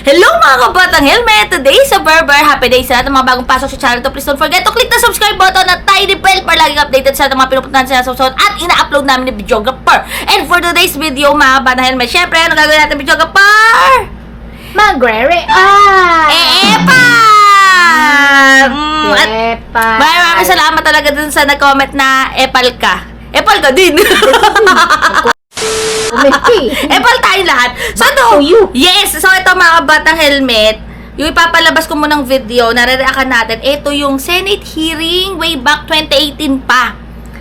Hello mga kabatang helmet! Today sa Berber, happy day sa lahat ng mga bagong pasok sa channel to. Please don't forget to click the subscribe button at tiny bell para laging updated sa lahat ng mga pinupuntahan sa susunod at ina-upload namin ni Videographer. And for today's video mga kabatang helmet, syempre, ano gagawin natin Videographer? Magre-react! Epa! Mm, at Epa! maraming maraming salamat talaga dun sa nag-comment na epal ka. Epal ka din. Epal tayo lahat. So, ito, to you. yes, so ito mga batang helmet, yung ipapalabas ko munang video, nare-reactan natin, ito yung Senate hearing way back 2018 pa.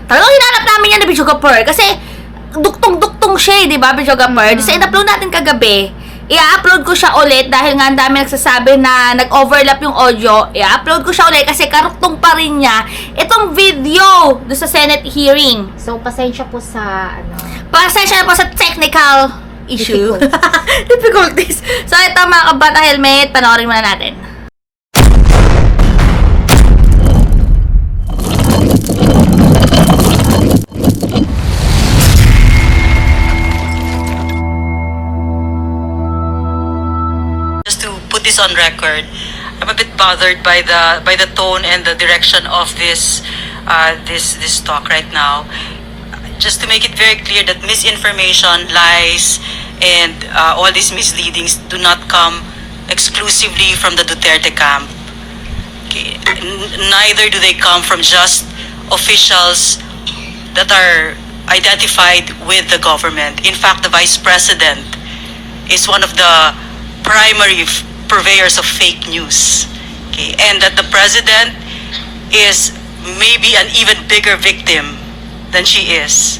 Talagang hinanap namin yan na Bicho Gapur kasi duktong-duktong siya eh, di ba, Bicho Gapur? Mm. Sa in-upload natin kagabi, i-upload ko siya ulit dahil nga ang dami nagsasabi na nag-overlap yung audio. I-upload ko siya ulit kasi karuktong pa rin niya itong video do sa Senate hearing. So, pasensya po sa, ano, Pasensya po sa technical issue. Difficulties. So, ito mga kabata helmet, panoorin muna natin. just to put this on record, I'm a bit bothered by the by the tone and the direction of this uh, this this talk right now. Just to make it very clear that misinformation, lies, and uh, all these misleadings do not come exclusively from the Duterte camp. Okay. Neither do they come from just officials that are identified with the government. In fact, the vice president is one of the primary purveyors of fake news. Okay, and that the president is maybe an even bigger victim than she is.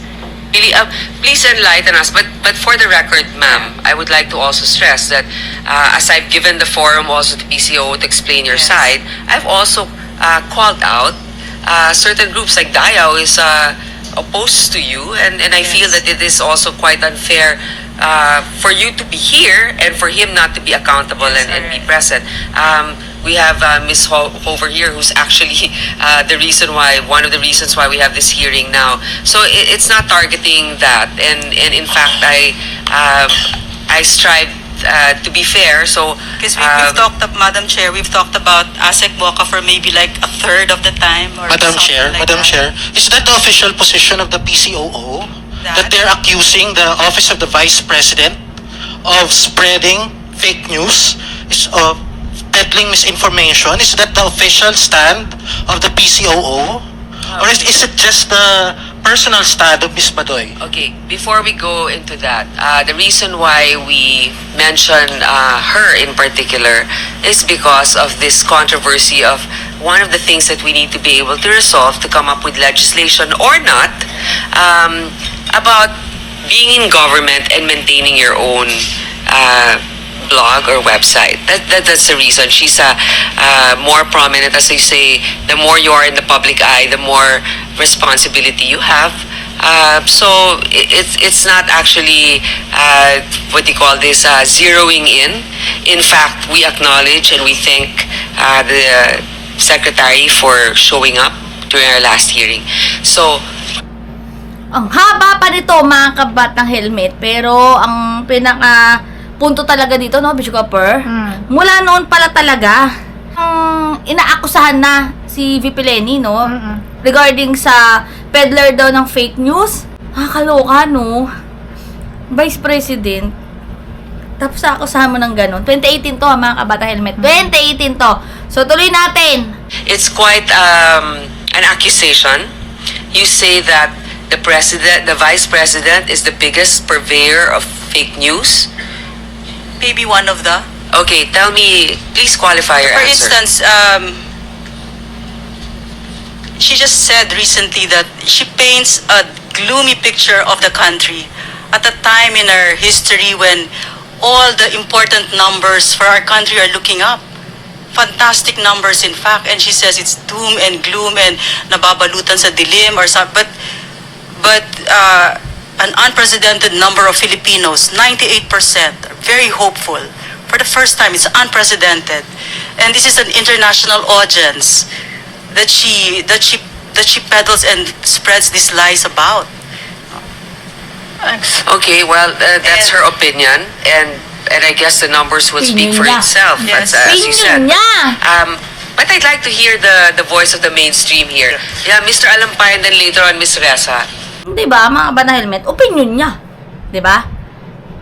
Really, uh, please enlighten us. But but for the record, ma'am, I would like to also stress that uh, as I've given the forum also to PCO to explain your Yes. side, I've also uh, called out uh, certain groups like Dayao is uh, opposed to you, and and I feel Yes. that it is also quite unfair. Uh, for you to be here and for him not to be accountable Yes, and, and be present. Um, we have uh, Ms. Ho- Hover here who's actually uh, the reason why, one of the reasons why we have this hearing now. So it, it's not targeting that. And, and in fact, I, uh, I strive uh, to be fair. So, Because we, we've um, talked, ab- Madam Chair, we've talked about ASEC Boca for maybe like a third of the time. Or Madam something Chair, like Madam that. Chair, is that the official position of the PCOO? That? That they're accusing the Office of the Vice President of spreading fake news, is of peddling misinformation? Is that the official stand of the PCOO? Or is, is it just the personal stand of Ms. Badoy? Okay, before we go into that, uh, the reason why we mention uh, her in particular is because of this controversy of one of the things that we need to be able to resolve to come up with legislation or not um, about being in government and maintaining your own uh, blog or website. That, that that's the reason. She's uh, uh, more prominent, as they say. The more you are in the public eye, the more responsibility you have. Uh, so it's it's not actually uh, what you call this uh, zeroing in. In fact, we acknowledge and we thank uh, the secretary for showing up during our last hearing. So Ang haba pa nito mga kabatang helmet, pero ang pinaka punto talaga dito, no, Bishop Copper, Mm. mula noon pala talaga, ang inaakusahan na si VP Lenny, no, Mm-mm. regarding sa peddler daw ng fake news. Nakakaloka, no? Vice President. Tapos akusahan mo ng ganun. 2018 to, ha, mga kabata helmet. 2018 to. So, tuloy natin. it's quite um, an accusation. You say that the president, the vice president, is the biggest purveyor of fake news. Maybe one of the. Okay, tell me, please qualify your For answer. instance, um, she just said recently that she paints a gloomy picture of the country at a time in our history when all the important numbers for our country are looking up. Fantastic numbers, in fact, and she says it's doom and gloom and nababalutan sa dilim or something. But, but uh, an unprecedented number of Filipinos, 98%, are very hopeful. For the first time, it's unprecedented. And this is an international audience that she that she that she peddles and spreads these lies about. Thanks. Okay, well, uh, that's And- her opinion, and and I guess the numbers would speak for Opinion niya. itself, Yes. as, uh, as you said. Opinion niya. Um, but I'd like to hear the the voice of the mainstream here. Yeah, Mr. Alampay and then later on Ms. Reza. Di ba, mga bata helmet, opinion niya. Di ba?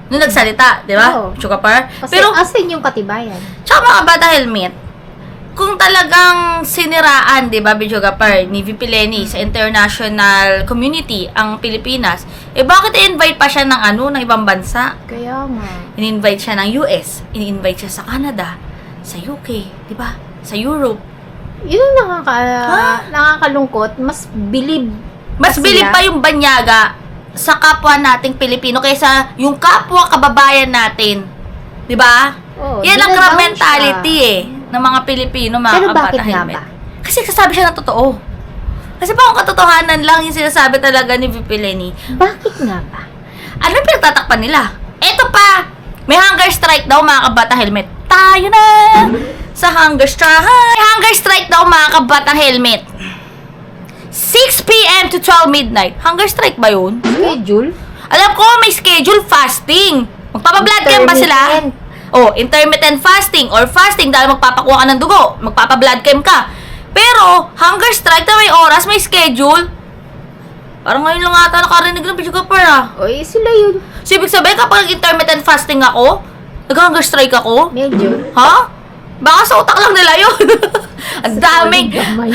Nung nagsalita, di ba? Oo. Sugar par. Kasi Pero, asin yung katibayan. tsaka mga bata helmet, kung talagang siniraan, di ba, Bijoga Par, ni VP Lenny sa international community ang Pilipinas, eh bakit i-invite pa siya ng ano, ng ibang bansa? Kaya nga. In-invite siya ng US, in-invite siya sa Canada, sa UK, di ba? Sa Europe. Yun ang nakaka, nakakalungkot. Mas bilib Mas pa bilib pa yung banyaga sa kapwa nating Pilipino kaysa yung kapwa kababayan natin. 'Di ba? Oo, Yan ang crab mentality siya. eh ng mga Pilipino, mga Pero bakit nga ba? Kasi kasabi siya ng totoo. Kasi pa kung katotohanan lang yung sinasabi talaga ni VP Lenny. Bakit nga ba? Ano yung pinagtatakpan nila? Eto pa, may hunger strike daw mga kabata helmet. Tayo na sa hunger strike. May hunger strike daw mga kabata helmet. 6 p.m. to 12 midnight. Hunger strike ba yun? Schedule? Alam ko, may schedule fasting. Magpapa-blood cam ba sila? Oh, intermittent fasting or fasting dahil magpapakuha ka ng dugo. Magpapa-blood cam ka. Pero, hunger strike na may oras, may schedule. Parang ngayon lang ata nakarinig ng video ka ah. O, eh, sila yun. So, ibig sabihin, kapag intermittent fasting ako, nag-hunger strike ako, Medyo. ha? Baka sa utak lang nila yun. Ang daming...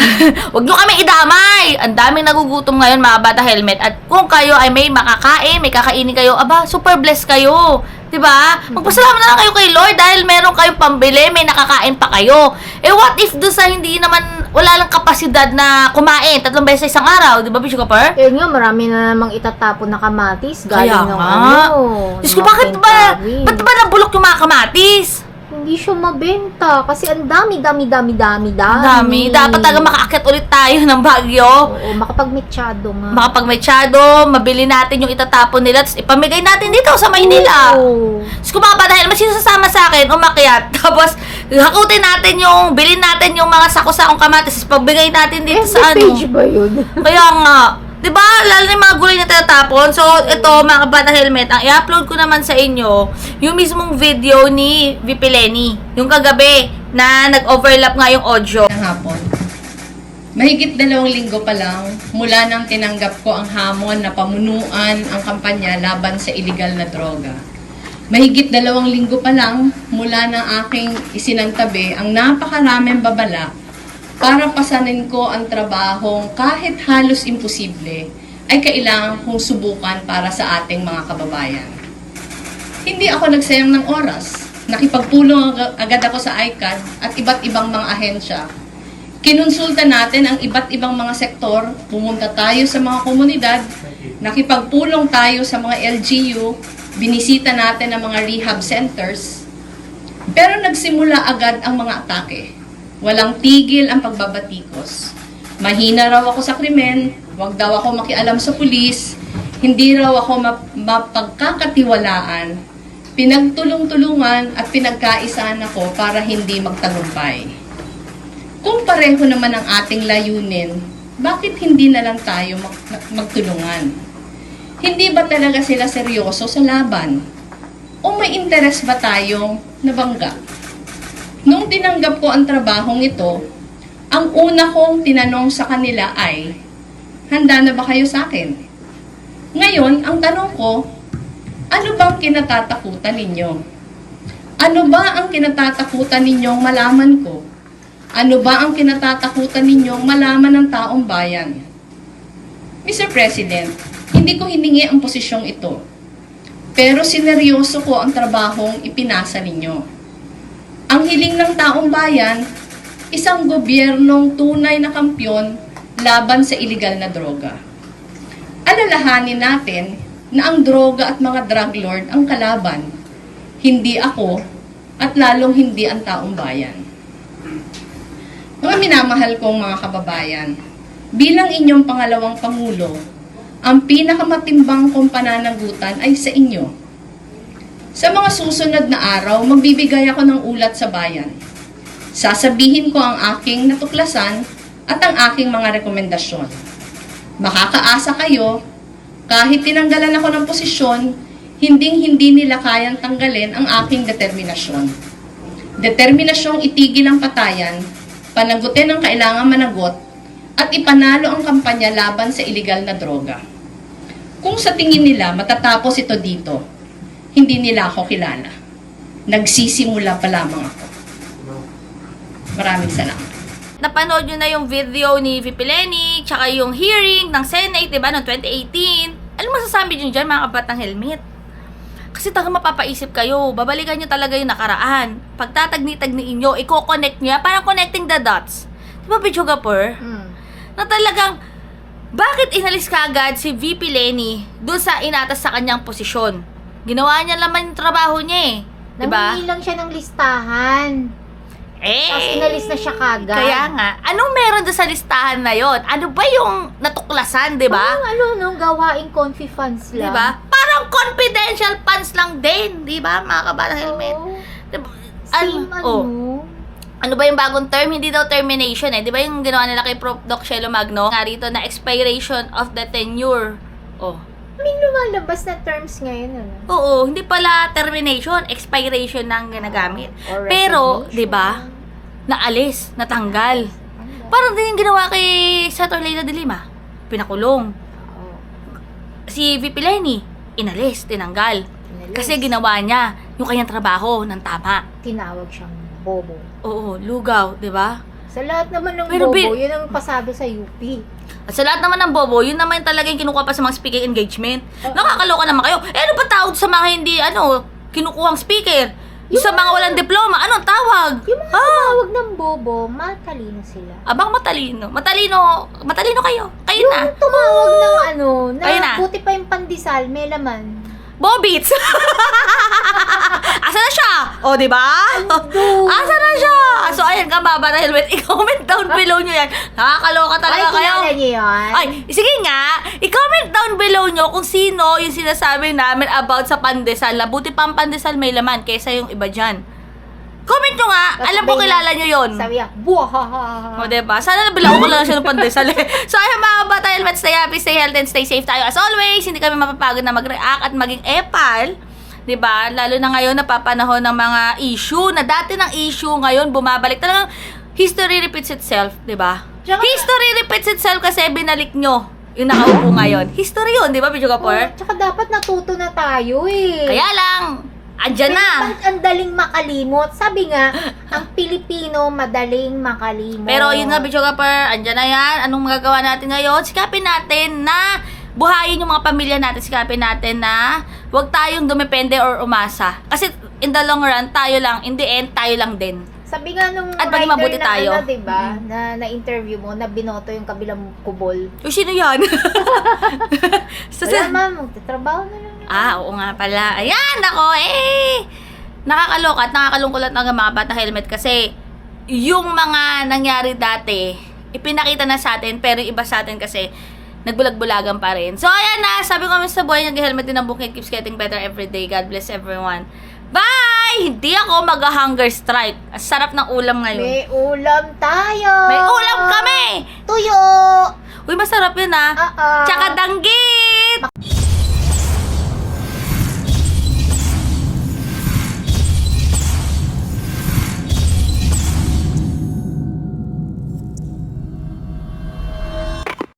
Huwag nyo kami idamay! Ang daming nagugutom ngayon, mga bata helmet. At kung kayo ay may makakain, may kakainin kayo, aba, super blessed kayo. 'Di ba? Magpasalamat na lang kayo kay Lord dahil meron kayong pambili, may nakakain pa kayo. Eh what if doon sa hindi naman, wala lang kapasidad na kumain tatlong beses sa isang araw, 'di ba, Bishop Kapar? Yun nga, marami na namang itatapon na kamatis. Galing Kaya ng nga. ano. Diyos ko, bakit ba, ba't ba nabulok yung mga kamatis? Hindi siya mabenta. Kasi ang dami, dami, dami, dami, dami. Dami. Dapat talaga makaakyat ulit tayo ng Baguio. Oo, makapagmetsado nga. Makapagmechado, mabili natin yung itatapon nila, tapos ipamigay natin dito sa Maynila. Oo. Tapos kumapa dahil mas sino sasama sa akin, umakyat. Tapos, hakutin natin yung, bilhin natin yung mga sako-sakong kamatis, pagbigay natin dito FB sa ano. page ba yun? Kaya nga, 'di ba? Lalo na yung mga gulay na tinatapon. So, ito mga kabata helmet, ang i-upload ko naman sa inyo yung mismong video ni VP Lenny, yung kagabi na nag-overlap nga yung audio. hapon. Mahigit dalawang linggo pa lang mula nang tinanggap ko ang hamon na pamunuan ang kampanya laban sa iligal na droga. Mahigit dalawang linggo pa lang mula nang aking isinantabi ang napakaraming babala para pasanin ko ang trabahong kahit halos imposible ay kailangan kong subukan para sa ating mga kababayan. Hindi ako nagsayang ng oras. Nakipagpulong ag- agad ako sa ICAD at iba't ibang mga ahensya Kinonsulta natin ang iba't ibang mga sektor, pumunta tayo sa mga komunidad, nakipagpulong tayo sa mga LGU, binisita natin ang mga rehab centers. Pero nagsimula agad ang mga atake. Walang tigil ang pagbabatikos. Mahina raw ako sa krimen, wag daw ako makialam sa pulis, hindi raw ako map- mapagkakatiwalaan, pinagtulong-tulungan at pinagkaisahan ako para hindi magtagumpay. Kung pareho naman ang ating layunin, bakit hindi na lang tayo mag- magtulungan? Hindi ba talaga sila seryoso sa laban? O may interes ba tayong nabangga? Nung tinanggap ko ang trabahong ito, ang una kong tinanong sa kanila ay, handa na ba kayo sa akin? Ngayon, ang tanong ko, ano bang kinatatakutan ninyo? Ano ba ang kinatatakutan ninyong malaman ko? Ano ba ang kinatatakutan ninyong malaman ng taong bayan? Mr. President, hindi ko hiningi ang posisyong ito. Pero sineryoso ko ang trabahong ipinasa ninyo. Ang hiling ng taong bayan, isang gobyernong tunay na kampyon laban sa iligal na droga. Alalahanin natin na ang droga at mga drug lord ang kalaban, hindi ako at lalong hindi ang taong bayan. Mga minamahal kong mga kababayan, bilang inyong pangalawang pangulo, ang pinakamatimbang kong pananagutan ay sa inyo. Sa mga susunod na araw, magbibigay ako ng ulat sa bayan. Sasabihin ko ang aking natuklasan at ang aking mga rekomendasyon. Makakaasa kayo, kahit tinanggalan ako ng posisyon, hinding-hindi nila kayang tanggalin ang aking determinasyon. Determinasyong itigil ang patayan, panagutin ang kailangan managot, at ipanalo ang kampanya laban sa iligal na droga. Kung sa tingin nila matatapos ito dito, hindi nila ako kilala. Nagsisimula pa lamang ako. Maraming salamat. napanood nyo na yung video ni VP Lenny, tsaka yung hearing ng Senate, di ba, noong 2018. Ano masasabi nyo dyan, mga kabatang helmet? Kasi talaga mapapaisip kayo, babalikan nyo talaga yung nakaraan. Pagtatagni-tagniin nyo, i-connect nyo, parang connecting the dots. Di ba, Bicho Gapur? Mm. Na talagang, bakit inalis ka agad si VP Lenny dun sa inatas sa kanyang posisyon? Ginawa niya naman yung trabaho niya eh. Di ba? Nangingi lang siya ng listahan. Eh, Tapos inalis na siya kagad. Kaya nga, anong meron doon sa listahan na yon? Ano ba yung natuklasan, di ba? Parang ano, no, gawaing confi funds Di lang. ba? Parang confidential funds lang din, di ba, mga kabatang helmet? Oo. Diba? Same Ano, ano. oh, ano ba yung bagong term? Hindi daw termination eh. Di ba yung ginawa nila kay Prof. Doc Shelo Magno? Nga rito na expiration of the tenure. Oh. May lumalabas na terms ngayon, ano? Oo, hindi pala termination, expiration ng ginagamit. Or Pero, resignation. di ba, naalis, natanggal. Ano? Parang din yung ginawa kay Senator Leila de Lima. Pinakulong. Oo. Si VP Lenny, inalis, tinanggal. Inalis. Kasi ginawa niya yung kanyang trabaho ng tama. Tinawag siyang bobo. Oo, lugaw, di ba? Sa lahat naman ng Pero bobo, bi- yun ang pasabi sa UP. At sa lahat naman ng bobo, yun naman talaga yung kinukuha pa sa mga speaking engagement. Nakakaloka naman kayo. Eh, ano ba tawag sa mga hindi, ano, kinukuhang speaker? Yung sa mga walang diploma, anong tawag? Yung mga Ah, tumawag ng bobo, matalino sila. abang matalino. Matalino, matalino kayo. Kayo na. Yung tumawag ng ano, na, na. buti pa yung pandesal, may laman. Bobits! Asa na siya? O, di ba? Asa na siya? So, ayan ka, baba na helmet. I-comment down below nyo yan. Nakakaloka talaga Ay, kayo. kilala niyo yun? Ay, sige nga, i-comment down below nyo kung sino yung sinasabi namin about sa pandesal. Labuti pa ang pandesal may laman kaysa yung iba dyan. Comment nyo nga, Tapos alam ko sabihin kilala nyo yun. Sabi niya, buwahahaha. O, diba? Sana nabilang ko lang siya ng pandesal eh. So, ayun mga bata, helmet, stay happy, stay healthy, and stay safe tayo. As always, hindi kami mapapagod na mag-react at maging epal. 'di ba? Lalo na ngayon napapanahon ng mga issue na dati ng issue ngayon bumabalik. Talagang history repeats itself, 'di ba? Tsaka- History repeats itself kasi binalik nyo yung nakaupo ngayon. History yun, di ba, Bidyo Oh, Kapor? tsaka dapat natuto na tayo eh. Kaya lang, andyan na. Ang, ang daling makalimot. Sabi nga, ang Pilipino madaling makalimot. Pero yun nga, Bidyo Kapor, andyan na yan. Anong magagawa natin ngayon? Sikapin natin na buhayin yung mga pamilya natin. Sikapin natin na huwag tayong dumepende or umasa. Kasi in the long run, tayo lang. In the end, tayo lang din. Sabi nga nung At writer mabuti na tayo. ano, diba, na, na-interview mo, na binoto yung kabilang kubol. O, sino yan? Wala ma'am, magtatrabaho na lang. Ah, oo nga pala. Ayan, ako, eh. Nakakaloka at nakakalungkulat ng mga bata helmet kasi yung mga nangyari dati, ipinakita na sa atin, pero iba sa atin kasi nagbulag-bulagan pa rin. So, ayan na. Sabi ko sa buhay niya, helmet din ang bukid keeps getting better every day. God bless everyone. Bye! Hindi ako mag-hunger strike. Ang sarap ng ulam ngayon. May ulam tayo! May ulam kami! Tuyo! Uy, masarap yun ah. Ah, ah. Tsaka danggi!